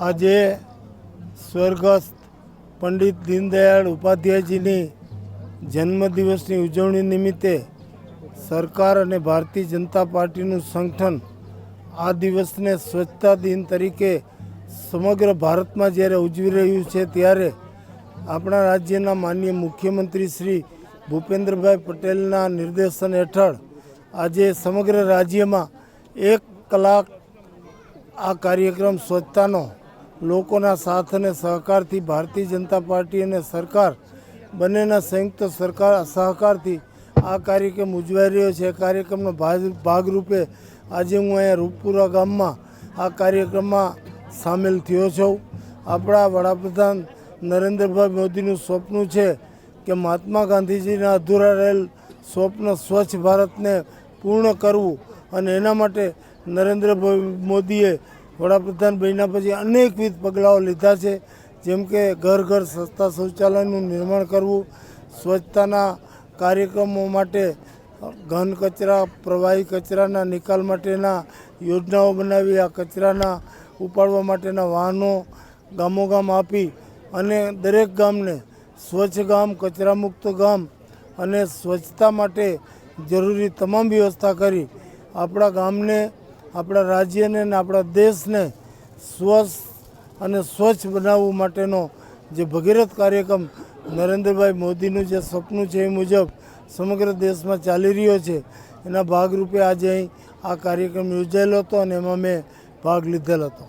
આજે સ્વર્ગસ્થ પંડિત દીનદયાળ ઉપાધ્યાયજીની જન્મદિવસની ઉજવણી નિમિત્તે સરકાર અને ભારતીય જનતા પાર્ટીનું સંગઠન આ દિવસને સ્વચ્છતા દિન તરીકે સમગ્ર ભારતમાં જ્યારે ઉજવી રહ્યું છે ત્યારે આપણા રાજ્યના માન્ય મુખ્યમંત્રી શ્રી ભૂપેન્દ્રભાઈ પટેલના નિર્દેશન હેઠળ આજે સમગ્ર રાજ્યમાં એક કલાક આ કાર્યક્રમ સ્વચ્છતાનો લોકોના સાથ અને સહકારથી ભારતીય જનતા પાર્ટી અને સરકાર, બંનેના સંયુક્ત સરકાર સહકારથી આ કાર્યક્રમ ઉજવાઈ રહ્યો છે. કાર્યક્રમનો ભાગ, ભાગરૂપે આજે હું અહીંયા રૂપપુરા ગામમાં આ કાર્યક્રમમાં સામેલ થયો છું. આપણા વડાપ્રધાન નરેન્દ્રભાઈ મોદીનું સ્વપ્ન છે કે મહાત્મા ગાંધીજીના અધૂરા રહેલ સ્વપ્ન સ્વચ્છ ભારતને પૂર્ણ કરવું અને એના માટે નરેન્દ્રભાઈ મોદીએ વડાપ્રધાન બન્યા પછી અનેકવિધ પગલાઓ લીધા છે. જેમ કે ઘર ઘર સસ્તા શૌચાલયનું નિર્માણ કરવું, સ્વચ્છતાના કાર્યક્રમો માટે ઘન કચરા, પ્રવાહી કચરાના નિકાલ માટેના યોજનાઓ બનાવી, આ કચરાના ઉપાડવા માટેના વાહનો ગામોગામ આપી અને દરેક ગામને સ્વચ્છ ગામ, કચરામુક્ત ગામ અને સ્વચ્છતા માટે જરૂરી તમામ વ્યવસ્થા કરી. આપણા ગામને આપણા રાજ્યને અને આપણા દેશને સ્વસ્થ અને સ્વચ્છ બનાવવા માટેનો જે ભગીરથ કાર્યક્રમ નરેન્દ્રભાઈ મોદીનું જે સપનું છે એ મુજબ સમગ્ર દેશમાં ચાલી રહ્યો છે. એના ભાગરૂપે આજે અહીં આ કાર્યક્રમ યોજાયેલો હતો અને એમાં મેં ભાગ લીધેલ હતો.